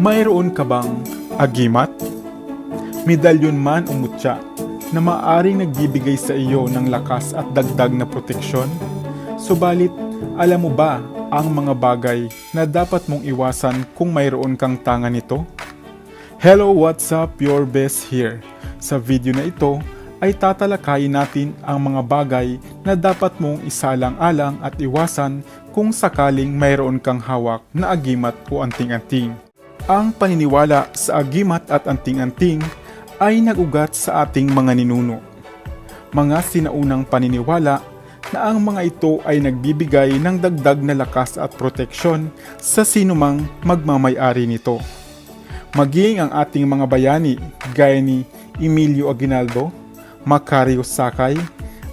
Mayroon ka bang agimat? Medalyon man o mutya na maaring nagbibigay sa iyo ng lakas at dagdag na proteksyon? Subalit, alam mo ba ang mga bagay na dapat mong iwasan kung mayroon kang tanga nito? Hello, what's up? Your best here. Sa video na ito ay tatalakayin natin ang mga bagay na dapat mong isalang-alang at iwasan kung sakaling mayroon kang hawak na agimat o anting-anting. Ang paniniwala sa agimat at anting-anting ay nagugat sa ating mga ninuno. Mga sinaunang paniniwala na ang mga ito ay nagbibigay ng dagdag na lakas at proteksyon sa sinumang magmamayari nito maging ang ating mga bayani gaya ni Emilio Aguinaldo, Macario Sakay,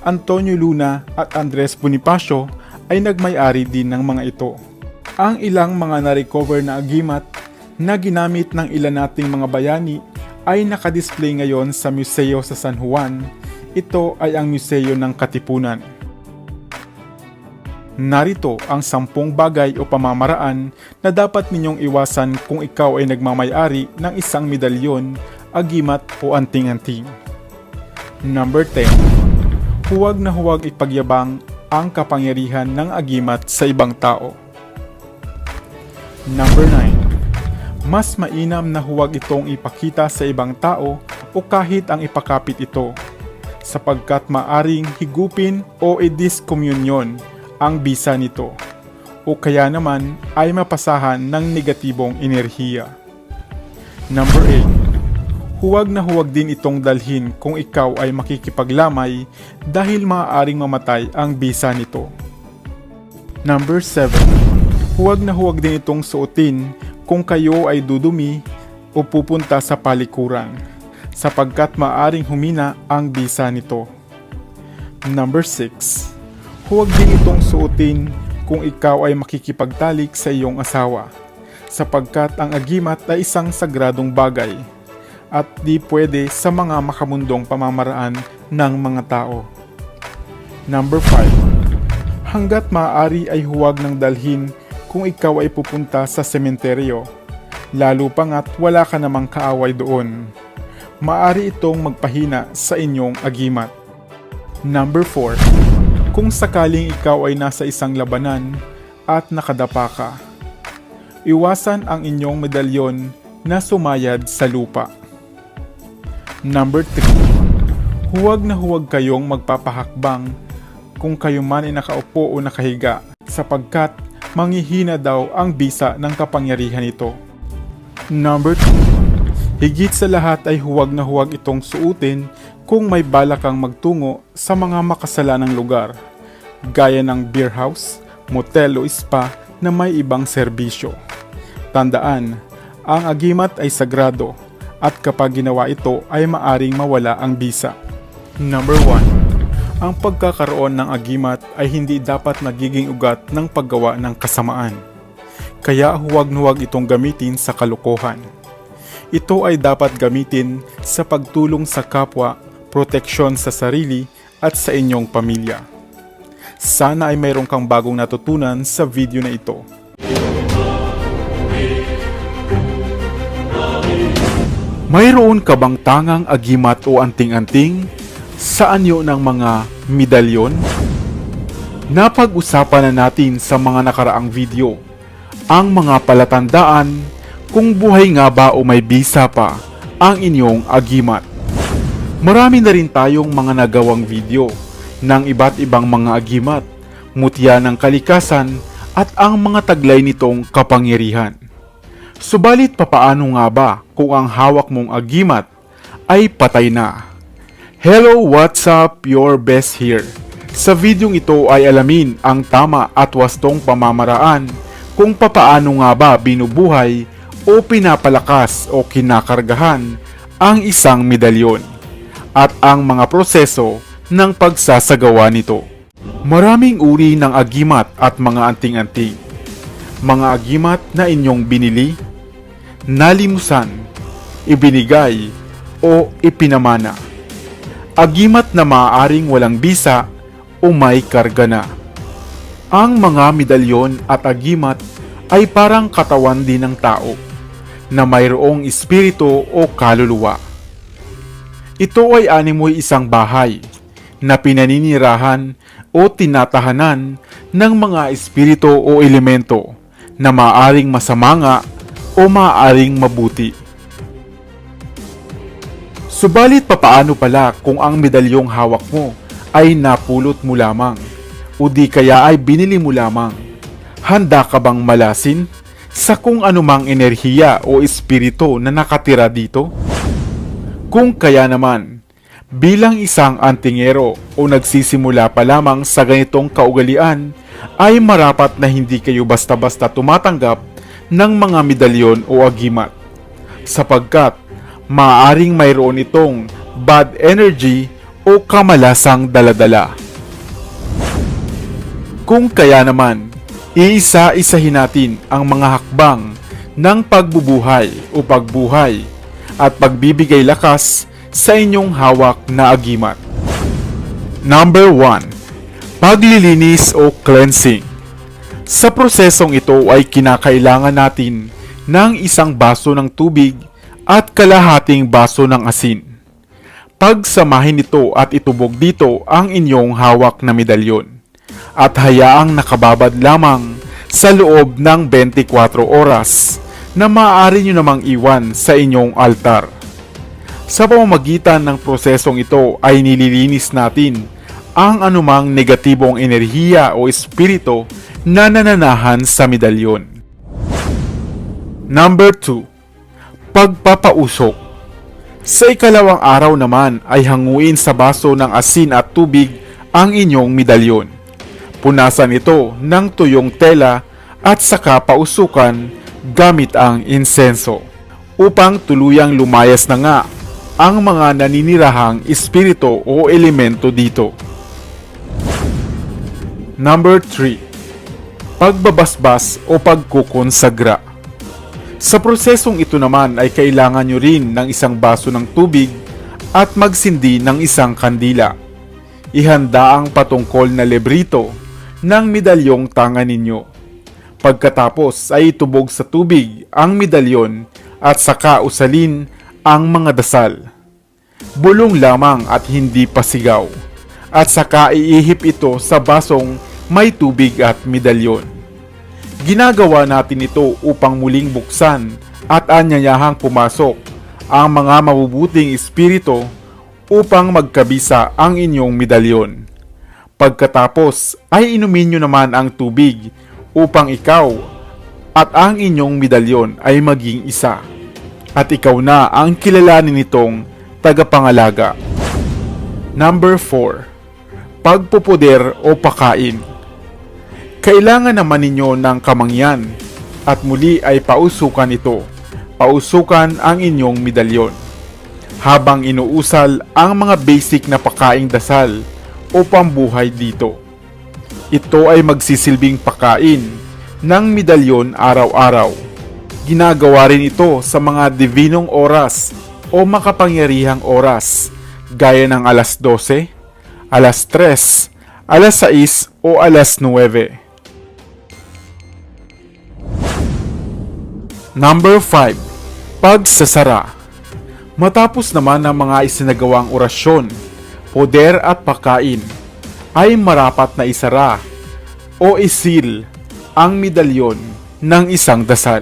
Antonio Luna at Andres Bonifacio ay nagmay-ari din ng mga ito. Ang ilang mga na-recover na agimat na ginamit ng ilan nating mga bayani ay nakadisplay ngayon sa museo sa San Juan. Ito ay ang museo ng Katipunan. Narito ang sampung bagay o pamamaraan na dapat ninyong iwasan kung ikaw ay nagmamayari ng isang medalyon, agimat o anting-anting. Number 10. Huwag na huwag ipagyabang ang kapangyarihan ng agimat sa ibang tao. Number 9. Mas mainam na huwag itong ipakita sa ibang tao o kahit ang ipakapit ito sapagkat maaring higupin o i-discommunion ang bisa nito o kaya naman ay mapasahan ng negatibong enerhiya. Number 8. Huwag na huwag din itong dalhin kung ikaw ay makikipaglamay dahil maaaring mamatay ang bisa nito. Number 7. Huwag na huwag din itong suotin kung kayo ay dudumi o pupunta sa palikuran sapagkat maaring humina ang bisa nito. Number 6 Huwag din itong suotin kung ikaw ay makikipagtalik sa iyong asawa, sapagkat ang agimat ay isang sagradong bagay at di pwede sa mga makamundong pamamaraan ng mga tao. Number 5. Hanggat maaari ay huwag nang dalhin kung ikaw ay pupunta sa sementeryo, lalo pa nga't wala ka namang kaaway doon. Maari itong magpahina sa inyong agimat. Number 4 kung sakaling ikaw ay nasa isang labanan at nakadapa ka. Iwasan ang inyong medalyon na sumayad sa lupa. Number 3. Huwag na huwag kayong magpapahakbang kung kayo man ay nakaupo o nakahiga sapagkat manghihina daw ang bisa ng kapangyarihan nito. Number 2. Higit sa lahat ay huwag na huwag itong suutin kung may balak kang magtungo sa mga makasalanang lugar, gaya ng beer house, motel o spa na may ibang serbisyo. Tandaan, ang agimat ay sagrado at kapag ginawa ito ay maaring mawala ang bisa. Number 1. Ang pagkakaroon ng agimat ay hindi dapat nagiging ugat ng paggawa ng kasamaan. Kaya huwag-huwag itong gamitin sa kalokohan. Ito ay dapat gamitin sa pagtulong sa kapwa, proteksyon sa sarili at sa inyong pamilya. Sana ay mayroon kang bagong natutunan sa video na ito. Mayroon ka bang tangang agimat o anting-anting sa anyo ng mga medalyon? Napag-usapan na natin sa mga nakaraang video ang mga palatandaan kung buhay nga ba o may bisa pa ang inyong agimat. Marami na rin tayong mga nagawang video ng iba't ibang mga agimat, mutya ng kalikasan at ang mga taglay nitong kapangyarihan. Subalit papaano nga ba kung ang hawak mong agimat ay patay na? Hello, what's up? Your best here. Sa videong ito ay alamin ang tama at wastong pamamaraan kung papaano nga ba binubuhay o pinapalakas o kinakargahan ang isang medalyon at ang mga proseso ng pagsasagawa nito. Maraming uri ng agimat at mga anting-anting. Mga agimat na inyong binili, nalimusan, ibinigay, o ipinamana. Agimat na maaaring walang bisa o may karga na. Ang mga medalyon at agimat ay parang katawan din ng tao. na mayroong espiritu o kaluluwa. Ito ay animoy isang bahay na pinaninirahan o tinatahanan ng mga espiritu o elemento na maaring masama nga o maaring mabuti. Subalit papaano pala kung ang medalyong hawak mo ay napulot mo lamang o di kaya ay binili mo lamang? Handa ka bang malasin sa kung anumang enerhiya o espiritu na nakatira dito? Kung kaya naman, bilang isang antingero o nagsisimula pa lamang sa ganitong kaugalian, ay marapat na hindi kayo basta-basta tumatanggap ng mga medalyon o agimat. Sapagkat maaring mayroon itong bad energy o kamalasang daladala. Kung kaya naman, iisa-isahin natin ang mga hakbang ng pagbubuhay o pagbuhay at pagbibigay lakas sa inyong hawak na agimat. Number 1. Paglilinis o cleansing. Sa prosesong ito ay kinakailangan natin ng isang baso ng tubig at kalahating baso ng asin. Pagsamahin ito at itubog dito ang inyong hawak na medalyon at hayaang nakababad lamang sa loob ng 24 oras na maaari nyo namang iwan sa inyong altar. Sa pamamagitan ng prosesong ito ay nililinis natin ang anumang negatibong enerhiya o espiritu na nananahan sa medalyon. Number 2. Pagpapausok Sa ikalawang araw naman ay hanguin sa baso ng asin at tubig ang inyong medalyon. Punasan ito ng tuyong tela at saka pausukan gamit ang insenso upang tuluyang lumayas na nga ang mga naninirahang espiritu o elemento dito. Number 3. Pagbabasbas o pagkukonsagra. Sa prosesong ito naman ay kailangan nyo rin ng isang baso ng tubig at magsindi ng isang kandila. Ihanda ang patungkol na lebrito ng medalyong tanga ninyo. Pagkatapos ay itubog sa tubig ang medalyon at saka usalin ang mga dasal. Bulong lamang at hindi pasigaw. At saka iihip ito sa basong may tubig at medalyon. Ginagawa natin ito upang muling buksan at anyayahang pumasok ang mga mabubuting espiritu upang magkabisa ang inyong medalyon. Pagkatapos ay inumin nyo naman ang tubig upang ikaw at ang inyong medalyon ay maging isa. At ikaw na ang kilalanin nitong tagapangalaga. Number 4. Pagpupuder o pakain. Kailangan naman ninyo ng kamangyan at muli ay pausukan ito. Pausukan ang inyong medalyon. Habang inuusal ang mga basic na pakaing dasal o pambuhay dito. Ito ay magsisilbing pakain ng medalyon araw-araw. Ginagawa rin ito sa mga divinong oras o makapangyarihang oras gaya ng alas 12, alas 3, alas 6 o alas 9. Number 5. Pagsasara. Matapos naman ang mga isinagawang orasyon, poder at pagkain, ay marapat na isara o isil ang medalyon ng isang dasal.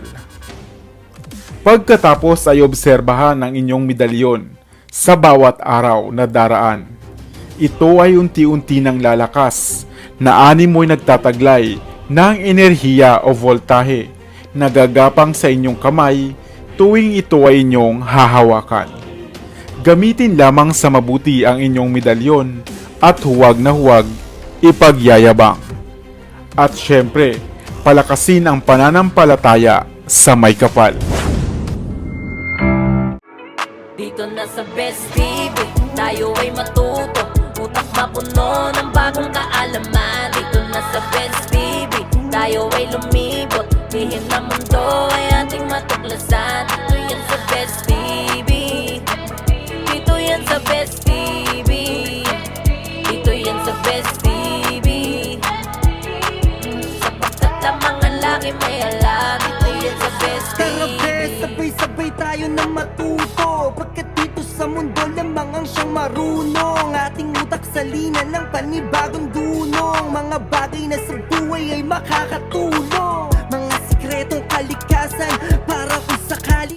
Pagkatapos ay obserbahan ang inyong medalyon sa bawat araw na daraan. Ito ay unti-unti nang lalakas na animoy nagtataglay ng enerhiya o voltahe na gagapang sa inyong kamay tuwing ito ay inyong hahawakan. Gamitin lamang sa mabuti ang inyong medalyon at huwag na huwag ipagyayabang. At syempre, palakasin ang pananampalataya sa may kapal. Dito na sa Best TV, tayo ay matuto Utak mapuno ng bagong kaalaman Dito na sa Best TV, tayo ay lumibot Lihim na mundo ay ating matuklasan. Dito yan sa Best TV Dito yan sa Best TV Dito yan sa Best TV Sapagkat ang mga laki may alam. Dito yan sa Best TV bes, sabay tayo na matuto. Pagkat dito sa mundo lamang ang siyang marunong. Ating utak sa linan ng panibagong dunong. Mga bagay na sa buhay ay makakatulong